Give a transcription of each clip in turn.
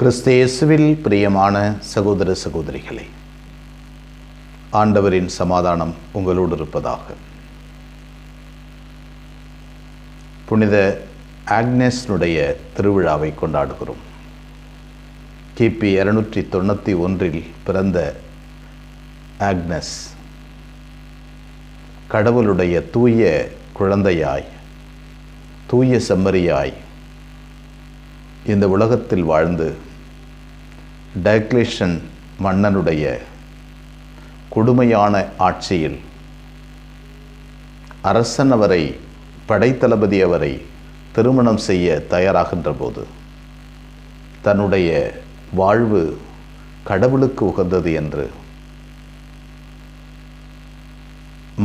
கிறிஸ்தேசுவில் பிரியமான சகோதர சகோதரிகளே ஆண்டவரின் சமாதானம் உங்களோடு இருப்பதாக. புனித ஆக்னஸ்னுடைய திருவிழாவை கொண்டாடுகிறோம். கிபி இருநூற்றி தொண்ணூற்றி ஒன்றில் பிறந்த ஆக்னஸ் கடவுளுடைய தூய குழந்தையாய் தூய செம்மறியாய் இந்த உலகத்தில் வாழ்ந்து டைக்லேஷன் மன்னனுடைய கொடுமையான ஆட்சியில் அரசன் அவரை படைத்தளபதி அவரை திருமணம் செய்ய தயாராகின்ற போது தன்னுடைய வாழ்வு கடவுளுக்கு உகந்தது என்று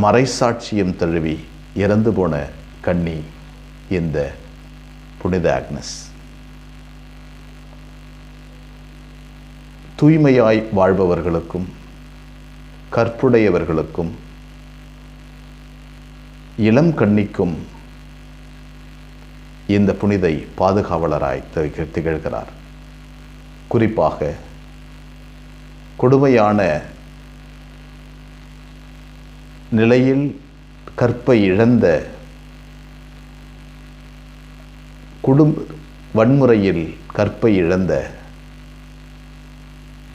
மறைசாட்சியம் தழுவி இறந்து போன கன்னி இந்த புனித ஆக்னஸ். தூய்மையாய் வாழ்பவர்களுக்கும் கற்புடையவர்களுக்கும் இளம் கண்ணிக்கும் இந்த புனிதை பாதுகாவலராய் திகழ்கிறார். குறிப்பாக கொடுமையான நிலையில் கற்பை இழந்த குடும்ப வன்முறையில் கற்பை இழந்த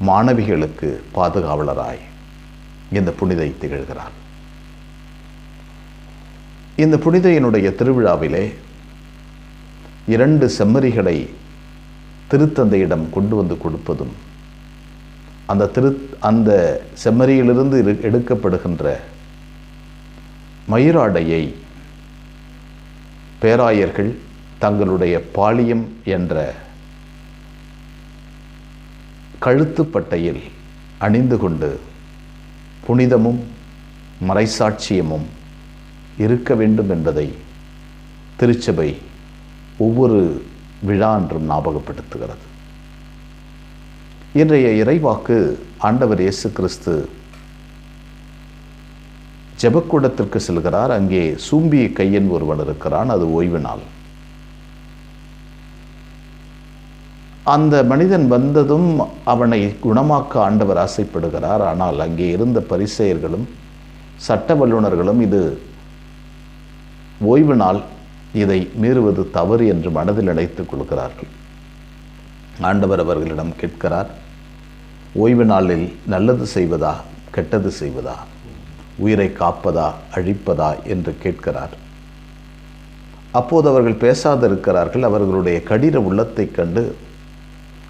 மாணவிகளுக்கு பாதுகாவலராய் இந்த புனிதை திகழ்கிறார். இந்த புனிதையினுடைய திருவிழாவிலே இரண்டு செம்மறிகளை திருத்தந்தையிடம் கொண்டு வந்து கொடுப்பதும் அந்த திரு அந்த செம்மறியிலிருந்து எடுக்கப்படுகின்ற மயிராடையை பேராயர்கள் தங்களுடைய பாலியம் என்ற கழுத்துப்பட்டையில் அணிந்து கொண்டு புனிதமும் மறைசாட்சியமும் இருக்க வேண்டும் என்பதை திருச்சபை ஒவ்வொரு விழா என்றும் ஞாபகப்படுத்துகிறது. இன்றைய இறைவாக்கு ஆண்டவர் இயேசு கிறிஸ்து ஜெபக்கூடத்திற்கு செல்கிறார். அங்கே சூம்பிய கையன் ஒருவன் இருக்கிறான். அது ஓய்வு நாள். அந்த மனிதன் வந்ததும் அவனை குணமாக்க ஆண்டவர் ஆசைப்படுகிறார். ஆனால் அங்கே இருந்த பரிசெயர்களும் சட்ட வல்லுநர்களும் இது ஓய்வு நாள் இதை மீறுவது தவறு என்று மனதில் நினைத்துக் கொள்கிறார்கள். ஆண்டவர் அவர்களிடம் கேட்கிறார் ஓய்வு நாளில் நல்லது செய்வதா கெட்டது செய்வதா உயிரை காப்பதா அழிப்பதா? என்று கேட்கிறார். அப்போது அவர்கள் பேசாதிருக்கிறார்கள். அவர்களுடைய கடின உள்ளத்தைக் கண்டு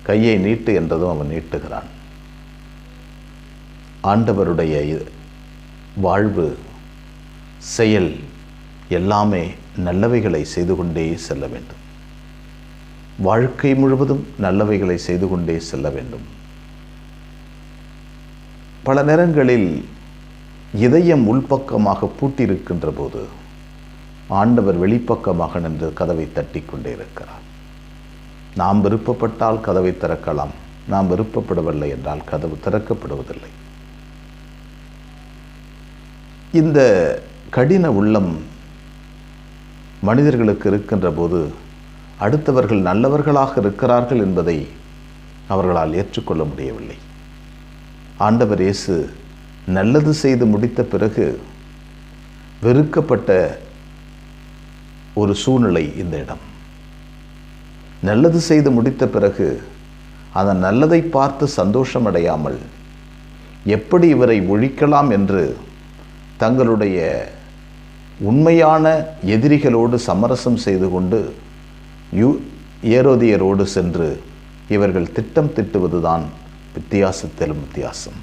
கையை நீட்டு என்றதும் அவன் நீட்டுகிறான். ஆண்டவருடைய வாழ்வு செயல் எல்லாமே நல்லவைகளை செய்து கொண்டே செல்ல வேண்டும். வாழ்க்கை முழுவதும் நல்லவைகளை செய்து கொண்டே செல்ல வேண்டும். பல நேரங்களில் இதயம் உள்பக்கமாக பூட்டியிருக்கின்ற போது ஆண்டவர் வெளிப்பக்கமாக நின்று கதவை தட்டி கொண்டே இருக்கிறார். நாம் விருப்பப்பட்டால் கதவை திறக்கலாம். நாம் விருப்பப்படவில்லை என்றால் கதவு திறக்கப்படுவதில்லை. இந்த கடின உள்ளம் மனிதர்களுக்கு இருக்கின்ற போது அடுத்தவர்கள் நல்லவர்களாக இருக்கிறார்கள் என்பதை அவர்களால் ஏற்றுக்கொள்ள முடியவில்லை. ஆண்டவர் இயேசு நல்லது செய்து முடித்த பிறகு வெறுக்கப்பட்ட ஒரு சூழ்நிலை இந்த இடம். நல்லது செய்து முடித்த பிறகு அந்த நல்லதை பார்த்து சந்தோஷமடையாமல் எப்படி இவரை ஒழிக்கலாம் என்று தங்களுடைய உண்மையான எதிரிகளோடு சமரசம் செய்து கொண்டு யூ ஏரோதியரோடு சென்று இவர்கள் திட்டம் திட்டுவதுதான் வித்தியாசத்திலும் வித்தியாசம்.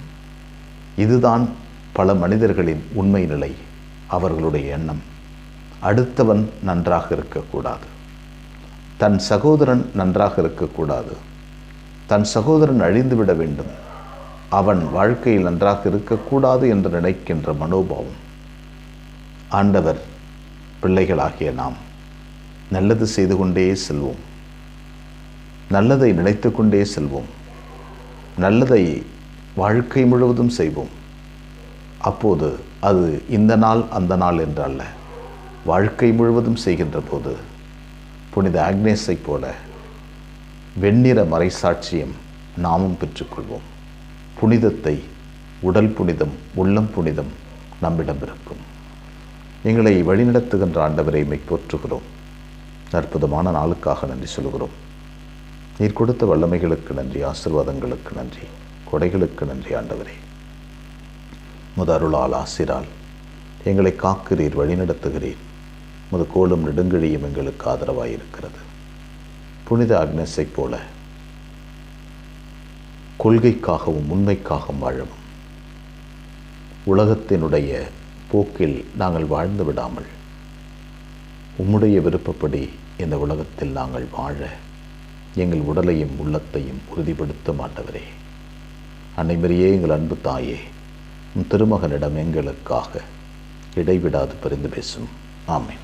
இதுதான் பல மனிதர்களின் உண்மை நிலை அவர்களுடைய எண்ணம். அடுத்தவன் நன்றாக இருக்கக்கூடாது. தன் சகோதரன் நன்றாக இருக்கக்கூடாது. தன் சகோதரன் அழிந்துவிட வேண்டும். அவன் வாழ்க்கையில் நன்றாக இருக்கக்கூடாது என்று நினைக்கின்ற மனோபாவம். ஆண்டவர் பிள்ளைகளாகிய நாம் நல்லது செய்து கொண்டே செல்வோம். நல்லதை நினைத்து கொண்டே செல்வோம். நல்லதை வாழ்க்கை முழுவதும் செய்வோம். அப்போது அது இந்த நாள் அந்த நாள் என்றல்ல வாழ்க்கை முழுவதும் செய்கின்ற போது புனித ஆக்னேஸைப் போல வெண்ணிற மறைசாட்சியம் நாமும் பெற்றுக்கொள்வோம். புனிதத்தை உடல் புனிதம் உள்ளம் புனிதம் நம்மிடம் இருக்கும் எங்களை வழிநடத்துகின்ற ஆண்டவரை மை போற்றுகிறோம் அற்புதமான நாளுக்காக நன்றி சொல்கிறோம் நீர் கொடுத்த வல்லமைகளுக்கு நன்றி ஆசிர்வாதங்களுக்கு நன்றி கொடைகளுக்கு நன்றி ஆண்டவரே. முத அருளால் ஆசிரால் எங்களை காக்கிறீர் வழிநடத்துகிறீர். முது கோலும் நெடுங்கழியும் எங்களுக்கு ஆதரவாயிருக்கிறது. புனித அக்னஸைப் போல கொள்கைக்காகவும் உண்மைக்காகவும் வாழவும். உலகத்தினுடைய போக்கில் நாங்கள் வாழ்ந்து விடாமல் உம்முடைய விருப்பப்படி இந்த உலகத்தில் நாங்கள் வாழ எங்கள் உடலையும் உள்ளத்தையும் உறுதிப்படுத்த மாட்டவரே. அனைவரையே எங்கள் அன்பு தாயே உம் திருமகனிடம் எங்களுக்காக இடைவிடாது பரிந்து பேசும். ஆமேன்.